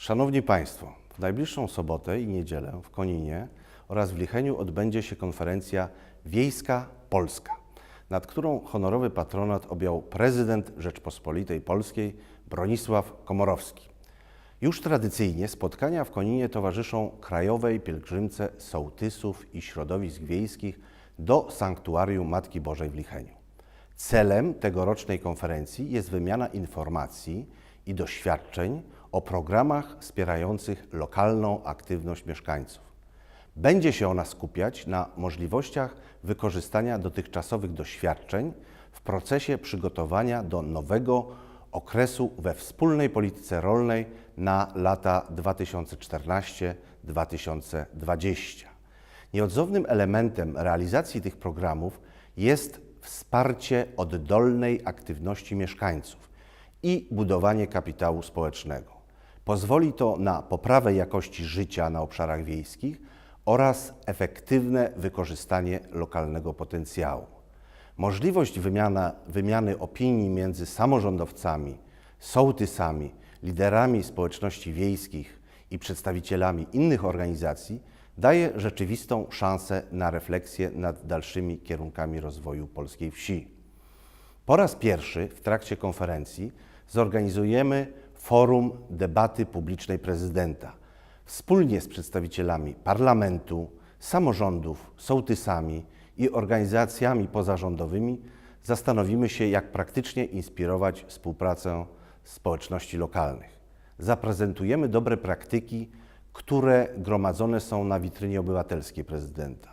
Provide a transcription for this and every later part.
Szanowni Państwo, w najbliższą sobotę i niedzielę w Koninie oraz w Licheniu odbędzie się konferencja Wiejska Polska, nad którą honorowy patronat objął prezydent Rzeczpospolitej Polskiej Bronisław Komorowski. Już tradycyjnie spotkania w Koninie towarzyszą krajowej pielgrzymce sołtysów i środowisk wiejskich do Sanktuarium Matki Bożej w Licheniu. Celem tegorocznej konferencji jest wymiana informacji i doświadczeń o programach wspierających lokalną aktywność mieszkańców. Będzie się ona skupiać na możliwościach wykorzystania dotychczasowych doświadczeń w procesie przygotowania do nowego okresu we wspólnej polityce rolnej na lata 2014-2020. Nieodzownym elementem realizacji tych programów jest wsparcie oddolnej aktywności mieszkańców i budowanie kapitału społecznego. Pozwoli to na poprawę jakości życia na obszarach wiejskich oraz efektywne wykorzystanie lokalnego potencjału. Możliwość wymiana, wymiany opinii między samorządowcami, sołtysami, liderami społeczności wiejskich i przedstawicielami innych organizacji daje rzeczywistą szansę na refleksję nad dalszymi kierunkami rozwoju polskiej wsi. Po raz pierwszy w trakcie konferencji zorganizujemy forum debaty publicznej prezydenta wspólnie z przedstawicielami parlamentu, samorządów, sołtysami i organizacjami pozarządowymi zastanowimy się, jak praktycznie inspirować współpracę społeczności lokalnych. Zaprezentujemy dobre praktyki, które gromadzone są na witrynie obywatelskiej prezydenta.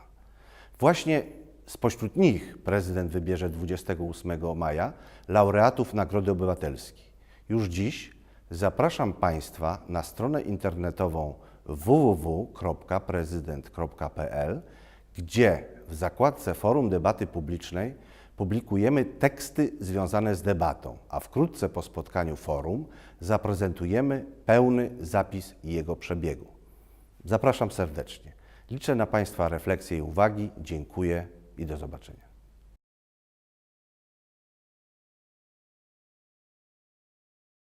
Właśnie spośród nich prezydent wybierze 28 maja laureatów Nagrody Obywatelskiej. Już dziś zapraszam Państwa na stronę internetową www.prezydent.pl, gdzie w zakładce Forum Debaty Publicznej publikujemy teksty związane z debatą, a wkrótce po spotkaniu forum zaprezentujemy pełny zapis jego przebiegu. Zapraszam serdecznie. Liczę na Państwa refleksje i uwagi. Dziękuję i do zobaczenia.